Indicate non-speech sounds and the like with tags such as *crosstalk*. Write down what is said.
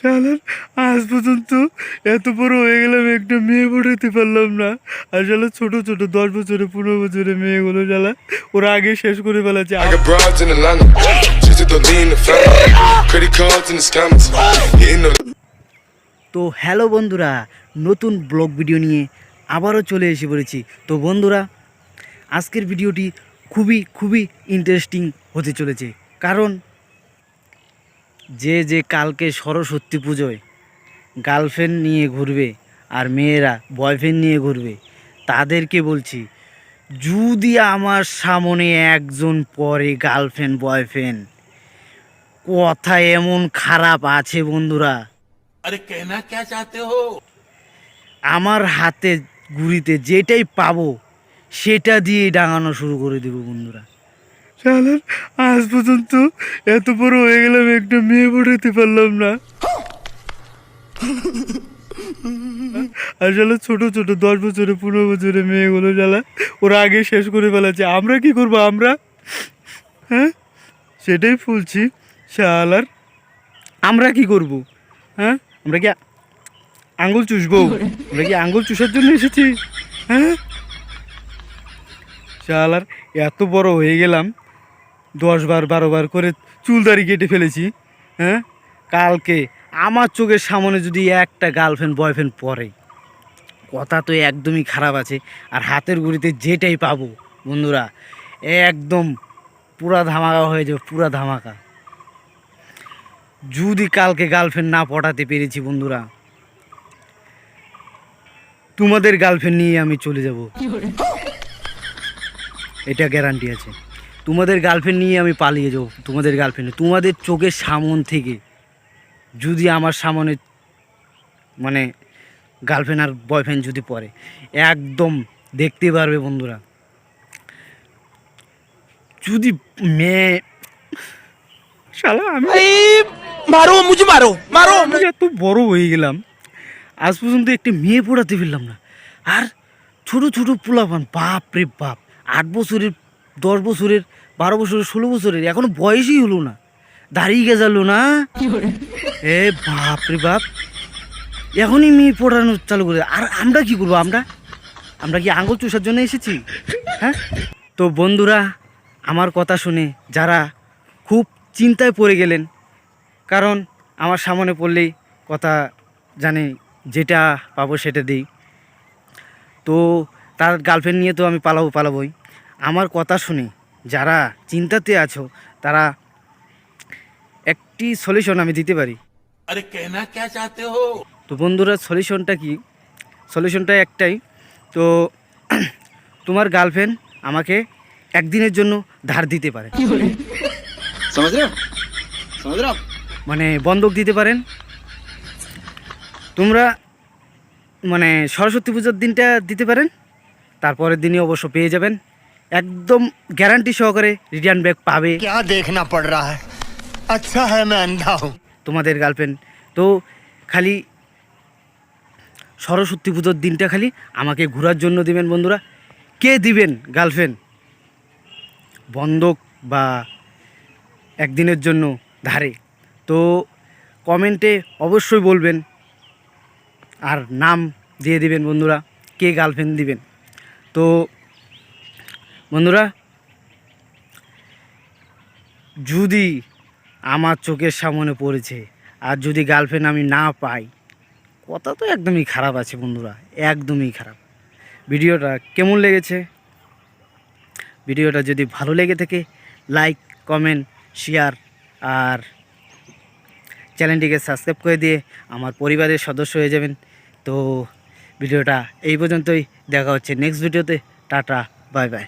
শালার আজ পর্যন্ত এত বড় হয়ে গেলাম একটা মেয়ে পড়াতে পারলাম না। আর শালা ছোট ছোট দশ বছরে পনেরো বছরে মেয়েগুলো শালা ওরা আগে শেষ করে ফেলাচ্ছে তো হ্যালো বন্ধুরা নতুন ব্লগ ভিডিও নিয়ে আবারও চলে এসে পড়েছি। তো বন্ধুরা আজকের ভিডিওটি খুবই খুবই ইন্টারেস্টিং হতে চলেছে। কারণ যে যে কালকে সরস্বতী পুজোয় গার্লফ্রেন্ড নিয়ে ঘুরবে আর মেয়েরা বয়ফ্রেন্ড নিয়ে ঘুরবে তাদেরকে বলছি যদি আমার সামনে একজন পরে গার্লফ্রেন্ড বয়ফ্রেন্ড কথা এমন খারাপ আছে বন্ধুরা। আরে আমার হাতে গুড়িতে যেটাই পাবো সেটা দিয়ে ডাঙানো শুরু করে দেব বন্ধুরা। শালার, আজ পর্যন্ত এত বড় হয়ে গেলাম, একটা মেয়ে পড়াতে পারলাম না। আর শালা, ছোট ছোট, দশ বছরে, পনেরো বছরে মেয়েগুলো শালা, ওরা আগে শেষ করে ফেলাচ্ছে আমরা কি করব, আমরা? হ্যাঁ? সেটাই বলছি, শালার, আমরা কি করব? হ্যাঁ? আমরা কি আঙ্গুল চুষবো? আমরা কি আঙ্গুল চুষার জন্য এসেছি? হ্যাঁ? শালার, এত বড় হয়ে গেলাম দশ বার বারো বার করে চুল দাড়ি কেটে ফেলেছি হ্যাঁ? কালকে আমার চোখের সামনে যদি একটা গার্লফ্রেন্ড বয়ফ্রেন্ড পরে কথা তো একদমই খারাপ আছে আর হাতের গুড়িতে যেটাই পাবো বন্ধুরা একদম পুরা ধামাকা হয়ে যাবে পুরা ধামাকা। যদি কালকে গার্লফ্রেন্ড না পটাতে পেরেছি বন্ধুরা তোমাদের গার্লফ্রেন্ড নিয়ে আমি চলে যাব। এটা গ্যারান্টি আছে। তোমাদের গার্লফ্রেন্ড নিয়ে আমি পালিয়ে যাব তোমাদের গার্লফ্রেন্ড তোমাদের চোখের সামন থেকে যদি আমার সামনে মানে গার্লফ্রেন্ড আর বয়ফ্রেন্ড যদি পড়ে একদম দেখতে পারবে বন্ধুরা। যদি মেয়ে শালা আমি মারো মারো মারো। এত বড় হয়ে গেলাম আজ পর্যন্ত একটি মেয়ে পড়াতে ফিরলাম না। আর ছোট ছোট পোলাপান বাপ রে বাপ আট বছরের দশ বছরের, বারো বছরের, ষোলো বছরের, এখনও বয়সই হলো না। দাঁড়িয়ে গেছালো না। এ বাপ রে বাপ। এখনই মেয়ে পড়ানো চালু করে আর আমরা কি করব আমরা? আমরা কি আঙুল চুষার জন্য এসেছি? হ্যাঁ? তো বন্ধুরা, আমার কথা শুনে যারা খুব চিন্তায় পড়ে গেলেন, কারণ আমার সামনে পড়লেই কথা জানে, যেটা পাবো সেটা দিই। তো তার গার্লফ্রেন্ড নিয়ে তো আমি পালাবো, পালাবোই। আমার কথা শুনে যারা চিন্তাতে আছো তারা একটি সলিউশন আমি দিতে পারি। আরে কেনা কে চাতে হো? তো বন্ধুরা সলিউশনটা কি? সলিউশনটা একটাই। তো *clears throat* তোমার গার্লফ্রেন্ড আমাকে একদিনের জন্য ধার দিতে পারে। মানে বন্ধক দিতে পারেন। তোমরা মানে সরস্বতী পুজোর দিনটা দিতে পারেন। তারপরের দিনই অবশ্য পেয়ে যাবেন। একদম গ্যারান্টি সহকারে রিটার্ন ব্যাক পাবে। দেখনা পড় রা আচ্ছা হ্যাঁ অন্ধা তোমাদের গার্লফ্রেন্ড তো খালি সরস্বতী পুজোর দিনটা খালি আমাকে ঘোরার জন্য দিবেন বন্ধুরা। কে দিবেন গার্লফ্রেন্ড বন্ধক বা একদিনের জন্য ধারে। তো কমেন্টে অবশ্যই বলবেন। আর নাম দিয়ে দিবেন বন্ধুরা কে গার্লফ্রেন্ড দিবেন। তো বন্ধুরা, যদি আমার চোখের সামনে পড়েছে আর যদি গার্লফ্রেন্ড আমি না পাই, কথা তো একদমই খারাপ আছে বন্ধুরা, একদমই খারাপ। ভিডিওটা কেমন লেগেছে? ভিডিওটা যদি ভালো লেগে থাকে লাইক কমেন্ট শেয়ার আর চ্যানেলটিকে সাবস্ক্রাইব করে দিয়ে আমার পরিবারের সদস্য হয়ে যাবেন। তো ভিডিওটা এই পর্যন্তই, দেখা হচ্ছে নেক্সট ভিডিওতে টাটা বাই বাই